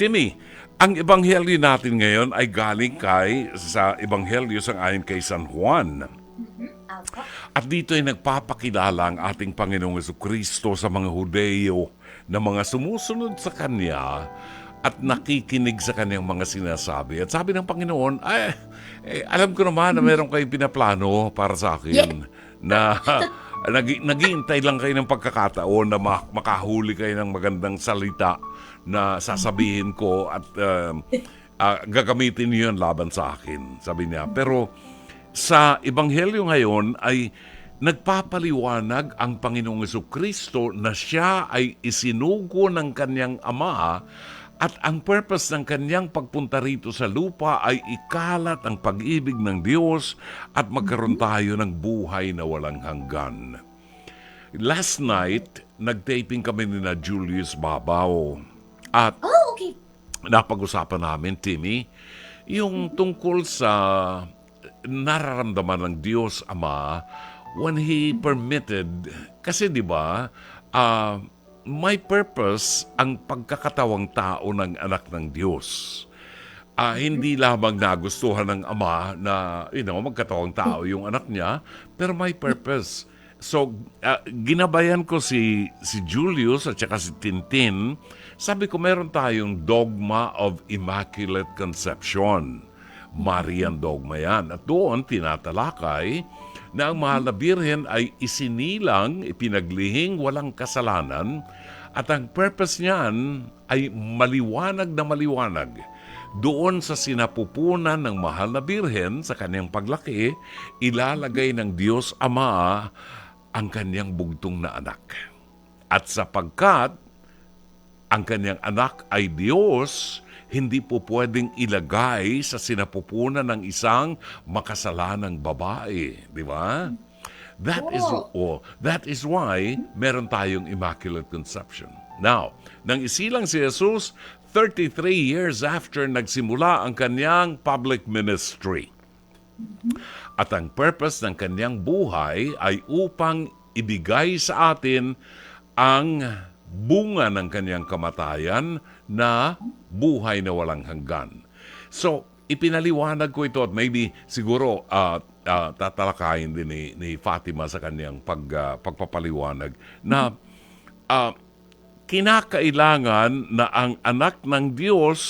Timmy, ang ebanghelyo natin ngayon ay galing kay sa ebanghelyo sa ayon kay San Juan. At dito ay nagpapakilala ang ating Panginoong Yesu Kristo sa mga Hudeyo na mga sumusunod sa Kanya at nakikinig sa Kanyang mga sinasabi. At sabi ng Panginoon, ay, eh, alam ko naman na meron kayong pinaplano para sa akin na nag, naghihintay lang kayo ng pagkakataon na ma- makahuli kayo ng magandang salita na sasabihin ko at um, ah, gagamitin niyo yun laban sa akin, sabi niya. Pero sa Ebanghelyo ngayon ay nagpapaliwanag ang Panginoong Kristo na siya ay isinugo ng kanyang ama at ang purpose ng kanyang pagpunta rito sa lupa ay ikalat ang pag-ibig ng Diyos at magkaroon tayo ng buhay na walang hanggan. Last night, nag-taping kami ni na Julius Babaw. At Oh, okay. napag-usapan namin, Timmy, yung tungkol sa nararamdaman ng Diyos Ama when He permitted, kasi di ba, ah, may purpose ang pagkakatawang tao ng anak ng Diyos. Ah, hindi lamang nagustuhan ng ama na you know, magkatawang tao yung anak niya, pero may purpose. So, ah, ginabayan ko si si Julius at saka si Tintin. Sabi ko meron tayong dogma of immaculate conception. Marian dogma yan. At doon tinatalakay na ang mahal na birhen ay isinilang, ipinaglihing walang kasalanan at ang purpose niyan ay maliwanag na maliwanag doon sa sinapupunan ng mahal na birhen sa kanyang paglaki, ilalagay ng Diyos Ama ang kanyang bugtong na anak. At sapagkat ang kanyang anak ay Diyos, hindi po pwedeng ilagay sa sinapupunan ng isang makasalanang babae. Di ba? That is oh, that is why meron tayong Immaculate Conception. Now, nang isilang si Jesus, 33 years after nagsimula ang kanyang public ministry. At ang purpose ng kanyang buhay ay upang ibigay sa atin ang bunga ng kanyang kamatayan na buhay na walang hanggan. So, ipinaliwanag ko ito at maybe siguro ah, ah, tatalakayin din ni, ni Fatima sa kanyang pag, ah, pagpapaliwanag na ah, kinakailangan na ang anak ng Diyos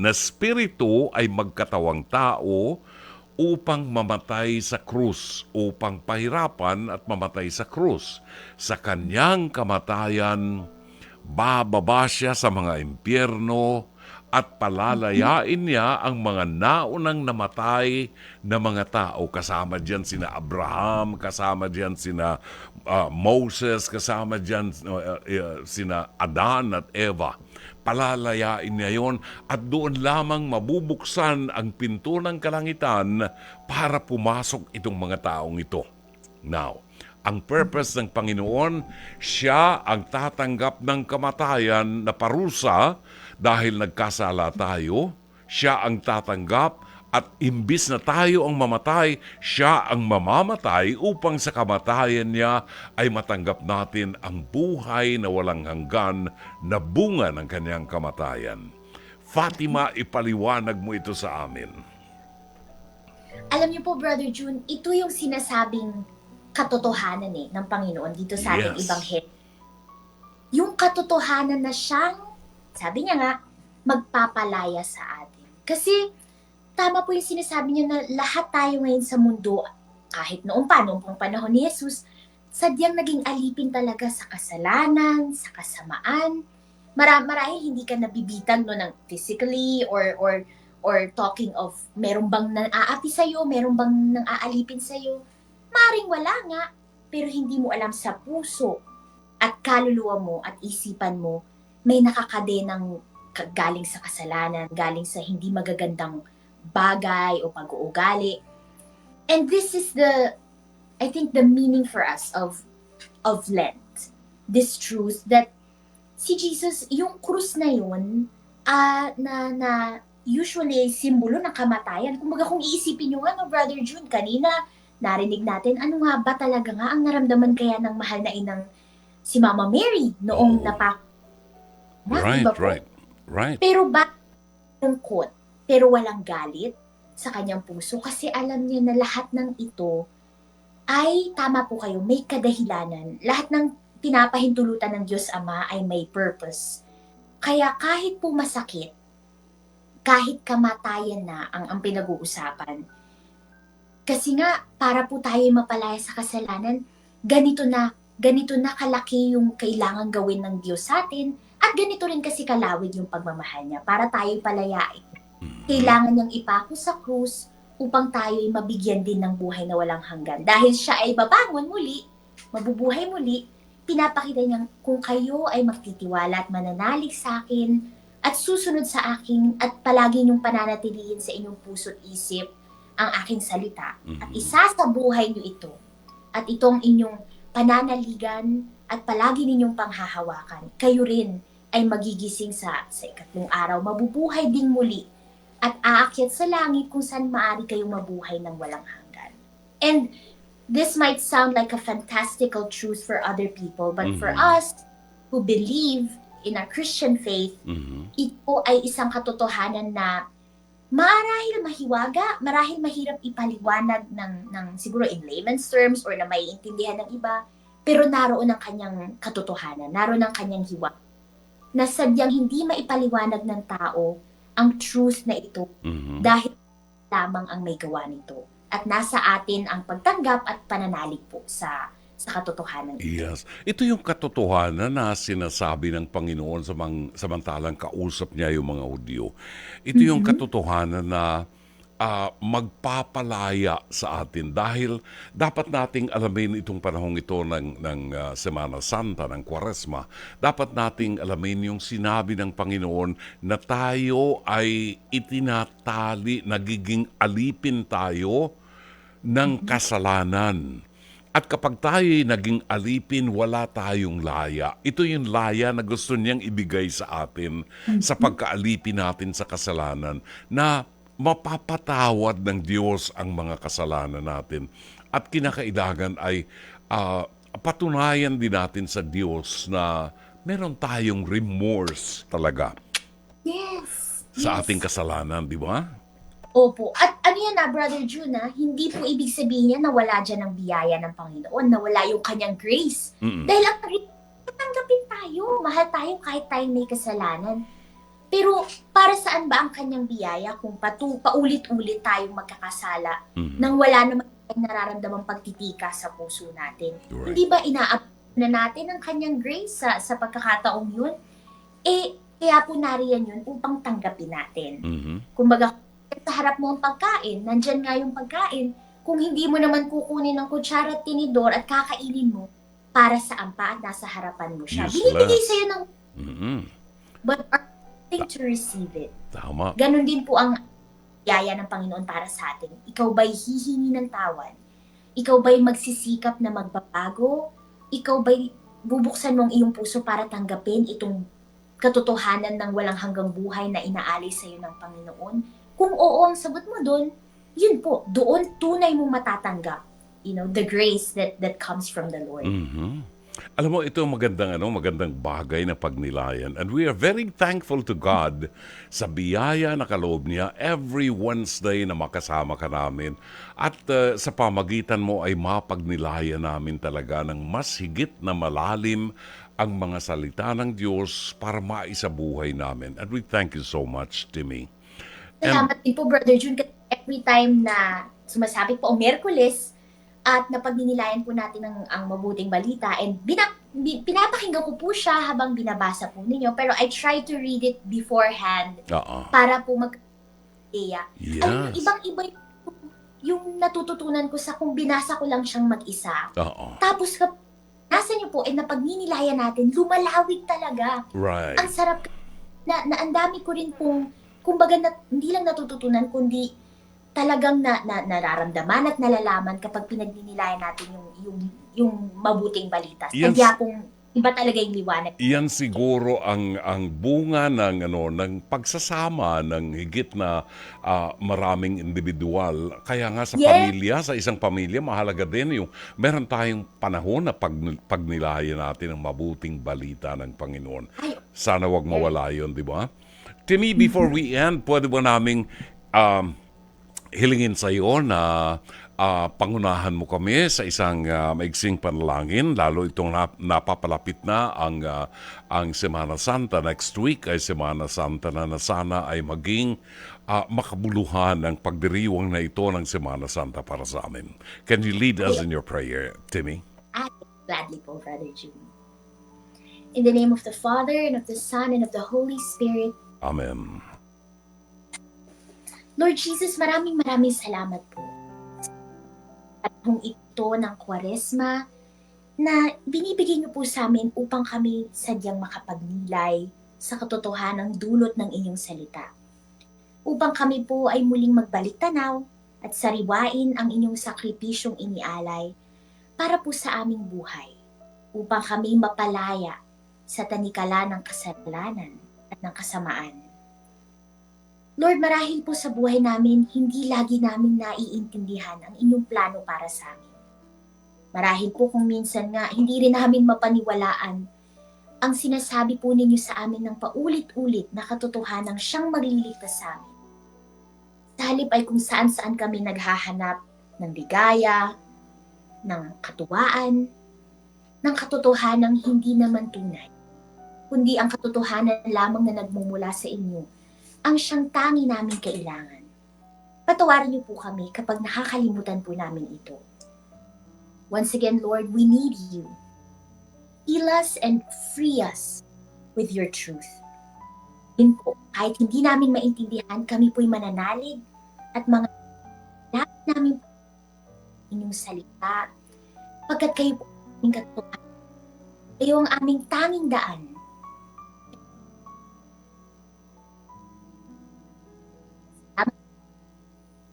na spirito ay magkatawang tao upang mamatay sa krus, upang pahirapan at mamatay sa krus. Sa kanyang kamatayan, bababa siya sa mga impyerno at palalayain niya ang mga naunang namatay na mga tao. Kasama diyan sina Abraham, kasama diyan sina ah, Moses, kasama diyan uh, uh, sina Adan at Eva. Palalayain niya yon at doon lamang mabubuksan ang pinto ng kalangitan para pumasok itong mga taong ito. Now, ang purpose ng Panginoon, siya ang tatanggap ng kamatayan na parusa dahil nagkasala tayo. Siya ang tatanggap at imbis na tayo ang mamatay, siya ang mamamatay upang sa kamatayan niya ay matanggap natin ang buhay na walang hanggan na bunga ng kanyang kamatayan. Fatima, ipaliwanag mo ito sa amin. Alam niyo po, Brother June, ito yung sinasabing katotohanan eh ng Panginoon dito sa ating Yes. ibanghelyo. Yung katotohanan na siyang, sabi niya nga, magpapalaya sa atin. Kasi tama po yung sinasabi niya na lahat tayo ngayon sa mundo, kahit noong pa, noong pang panahon ni Jesus, sadyang naging alipin talaga sa kasalanan, sa kasamaan. Mara marahil hindi ka nabibitag no ng physically or or or talking of meron bang nang-aapi sa'yo, meron bang nang-aalipin sa'yo. Maring wala nga, pero hindi mo alam sa puso at kaluluwa mo at isipan mo, may nakakadenang ka- galing sa kasalanan, galing sa hindi magagandang bagay o pag-uugali. And this is the, I think the meaning for us of, of Lent. This truth that si Jesus, yung krus na yun, ah, na, na usually simbolo ng kamatayan. Kumbaga kung iisipin nyo nga, no, Brother June, kanina narinig natin, ano nga ba talaga nga ang naramdaman kaya ng mahal na inang si Mama Mary noong Oo. napa... Na, Right, diba right, Right. Pero ba lungkot, pero walang galit sa kanyang puso kasi alam niya na lahat ng ito ay tama po kayo, may kadahilanan. Lahat ng pinapahintulutan ng Diyos Ama ay may purpose. Kaya kahit po masakit, kahit kamatayan na ang, ang pinag-uusapan, kasi nga, para po tayo mapalaya sa kasalanan, ganito na, ganito na kalaki yung kailangan gawin ng Diyos sa atin, at ganito rin kasi kalawig yung pagmamahal niya para tayo palayain. Mhm. Kailangan niyang ipako sa krus upang tayo ay mabigyan din ng buhay na walang hanggan. Dahil siya ay babangon muli, mabubuhay muli, pinapakita niyang kung kayo ay magtitiwala at mananalig sa akin at susunod sa akin at palagi niyong pananatilihin sa inyong puso't isip ang aking salita at Mhm. isasabuhay niyo ito at itong inyong pananaligan at palagi ninyong panghahawakan. Kayo rin ay magigising sa, sa ikatlong araw, mabubuhay ding muli at aakyat sa langit kung saan maaari kayong mabuhay ng walang hanggan. And this might sound like a fantastical truth for other people, but for Mhm. us who believe in our Christian faith, Mhm. ito ay isang katotohanan na marahil mahiwaga, marahil mahirap ipaliwanag ng, ng siguro in layman's terms or na maiintindihan ng iba, pero naroon ang kanyang katotohanan, naroon ang kanyang hiwa. Na sadyang hindi maipaliwanag ng tao ang truth na ito Mhm. dahil lamang ang may gawa nito. At nasa atin ang pagtanggap at pananalig po sa sa katotohanan ito. Yes. Ito yung katotohanan na sinasabi ng Panginoon samang, samantalang kausap niya yung mga Hudyo. Ito yung Mhm. katotohanan na ah, magpapalaya sa atin dahil dapat nating alamin itong panahong ito ng, ng ah, Semana Santa, ng Kwaresma. Dapat nating alamin yung sinabi ng Panginoon na tayo ay itinatali, nagiging alipin tayo ng kasalanan. At kapag tayo'y naging alipin, wala tayong laya. Ito yung laya na gusto niyang ibigay sa atin sa pagkaalipin natin sa kasalanan na mapapatawad ng Diyos ang mga kasalanan natin. At kinakailangan ay ah, patunayan din natin sa Diyos na meron tayong remorse talaga Yes! sa yes. ating kasalanan, di ba? Opo. At ano yan na, Brother June, ah, hindi po ibig sabihin yan na wala dyan ang biyaya ng Panginoon, na wala yung kanyang grace. Mm-mm. Dahil ang grace, tatanggapin tayo. Mahal tayo kahit tayo may kasalanan. Pero para saan ba ang kanyang biyaya kung patu, paulit-ulit tayong magkakasala Mhm. nang wala naman nararamdamang pagtitika sa puso natin? Right. Hindi ba inaap na natin ang kanyang grace sa, sa pagkakataong yun? Eh, kaya po nariyan yun upang tanggapin natin. Mhm. Kumbaga, sa harap mo ang pagkain, nandyan nga yung pagkain. Kung hindi mo naman kukunin ng kutsara at tinidor at kakainin mo, para sa ampa at nasa harapan mo siya. Useless. Binibigay sa'yo ng Mhm. but are willing to receive it. Tama. Ganon din po ang yaya ng Panginoon para sa atin. Ikaw ba'y hihingi ng tawad? Ikaw ba'y magsisikap na magbabago? Ikaw ba'y bubuksan mo ang iyong puso para tanggapin itong katotohanan ng walang hanggang buhay na inaalay sa iyo ng Panginoon? Kung oo ang sagot mo doon, yun po, doon tunay mong matatanggap you know, the grace that that comes from the Lord. Mhm. Alam mo, ito ang magandang, ano, magandang bagay na pagnilayan. And we are very thankful to God sa biyaya na kaloob niya every Wednesday na makasama ka namin. At uh, sa pamagitan mo ay mapagnilayan namin talaga ng mas higit na malalim ang mga salita ng Diyos para maisabuhay namin. And we thank you so much, Timmy. Salamat din po, Brother June, kasi every time na sumasabi po ang Merkules at napagninilayan po natin ang, ang mabuting balita and bina, bi- pinapakinggan ko po siya habang binabasa po ninyo pero I try to read it beforehand Oo. para po mag idea. Yes. ibang-iba yung, yung natututunan ko sa kung binasa ko lang siyang mag-isa. Oo. Tapos kap nasa niyo po, eh, napagninilayan natin, lumalawig talaga Right. ang sarap na, na ang dami ko rin pong kumbaga na, hindi lang natututunan kundi talagang na, na nararamdaman at nalalaman kapag pinagninilayan natin yung yung yung mabuting balita. Yes. Kaya kung iba talaga yung liwanag. Iyan siguro ang ang bunga ng ano ng pagsasama ng higit na ah, maraming individual. Kaya nga sa Yes. pamilya, sa isang pamilya mahalaga din yung meron tayong panahon na pag, pagnilayan natin ang mabuting balita ng Panginoon. Ay, Sana wag mawala 'yon, di ba? Timmy, before we end, pwede ba naming um, hilingin sa iyo na ah, pangunahan mo kami sa isang ah, maigsing panalangin, lalo itong nap- napapalapit na ang, ah, ang Semana Santa. Next week ay Semana Santa na na sana ay maging ah, makabuluhan ang pagdiriwang na ito ng Semana Santa para sa amin. Can you lead us in your prayer, Timmy? I gladly po, Brother June. In the name of the Father, and of the Son, and of the Holy Spirit, Amen. Lord Jesus, maraming maraming salamat po. At kung ito ng kwaresma na binibigay niyo po sa amin upang kami sadyang makapagnilay sa katotohanang dulot ng inyong salita. Upang kami po ay muling magbalik tanaw at sariwain ang inyong sakripisyong inialay para po sa aming buhay. Upang kami mapalaya sa tanikala ng kasalanan ng kasamaan. Lord, marahil po sa buhay namin, hindi lagi namin naiintindihan ang inyong plano para sa amin. Marahil po kung minsan nga, hindi rin namin mapaniwalaan ang sinasabi po ninyo sa amin ng paulit-ulit na katotohanan siyang magliligtas sa amin. Sa halip ay kung saan-saan kami naghahanap ng ligaya, ng katuwaan, ng katotohanang hindi naman tunay, kundi ang katotohanan lamang na nagmumula sa inyo ang siyang tangi namin kailangan. Patawarin niyo po kami kapag nakakalimutan po namin ito. Once again, Lord, we need you. Heal us and free us with your truth. Yun po, kahit hindi namin maintindihan, kami po'y mananalig at mga lahat namin inyong salita pagkat kayo po ang katotohanan. Kayo ang aming tanging daan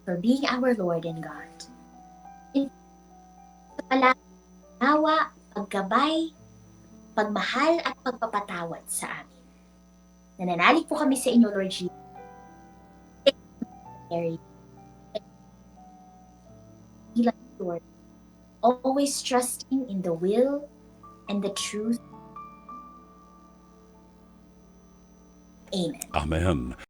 for being our Lord and God. In palawa, paggabay, pagmahal at pagpapatawad sa amin. Nananalig po kami sa inyo, Lord Jesus. Mary. Lord, always trusting in the will and the truth. Amen. Amen.